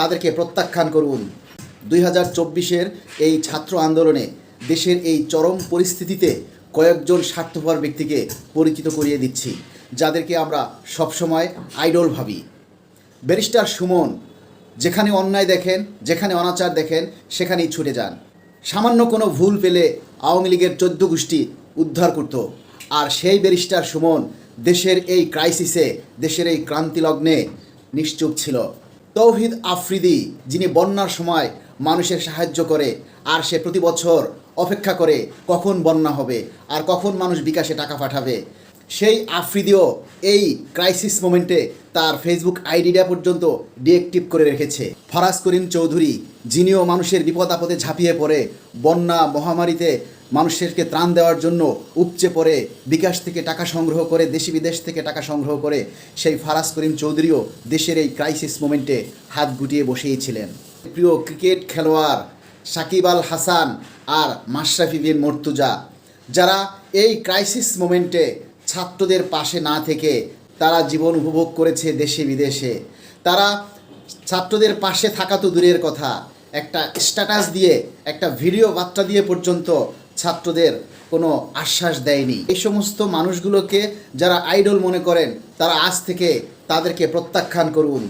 তাদেরকে প্রত্যাখ্যান করুন। দুই হাজার চব্বিশের এই ছাত্র আন্দোলনে দেশের এই চরম পরিস্থিতিতে কয়েকজন স্বার্থপর ব্যক্তিকে পরিচিত করিয়ে দিচ্ছি, যাদেরকে আমরা সবসময় আইডল ভাবি। ব্যারিস্টার সুমন, যেখানে অন্যায় দেখেন, যেখানে অনাচার দেখেন, সেখানেই ছুটে যান। সামান্য কোনো ভুল পেলে আওয়ামী লীগের চোদ্দ গোষ্ঠী উদ্ধার করত। আর সেই ব্যারিস্টার সুমন দেশের এই ক্রাইসিসে দেশের এই ক্রান্তিলগ্নে নিশ্চুপ ছিল। তৌহিদ আফ্রিদি, যিনি বন্যার সময় মানুষের সাহায্য করে, আর সে প্রতি বছর অপেক্ষা করে কখন বন্যা হবে আর কখন মানুষ বিকাশে টাকা পাঠাবে। সেই আফ্রিদিও এই ক্রাইসিস মোমেন্টে তার ফেসবুক আইডিটা পর্যন্ত ডিএক্টিভ করে রেখেছে। ফরাজ করিম চৌধুরী, যিনিও মানুষের বিপদ আপদে ঝাঁপিয়ে পড়ে, বন্যা মহামারীতে মানুষেরকে ত্রাণ দেওয়ার জন্য উপচে পড়ে বিকাশ থেকে টাকা সংগ্রহ করে, দেশি বিদেশ থেকে টাকা সংগ্রহ করে সেই ফারাজ করিম চৌধুরীও দেশের এই ক্রাইসিস মোমেন্টে হাত গুটিয়ে বসেইছিলেন প্রিয় ক্রিকেট খেলোয়াড় সাকিব আল হাসান আর মাশরাফি বিন মর্তুজা, যারা এই ক্রাইসিস মোমেন্টে ছাত্রদের পাশে না থেকে তারা জীবন উপভোগ করেছে দেশে বিদেশে। তারা ছাত্রদের পাশে থাকা তো দূরের কথা। একটা স্ট্যাটাস দিয়ে, একটা ভিডিও বার্তা দিয়ে পর্যন্ত ছাত্রদের কোনো আশ্বাস দেয়নি। এই সমস্ত মানুষগুলোকে যারা আইডল মনে করেন, তারা আজ থেকে তাদেরকে প্রত্যাখ্যান করুন।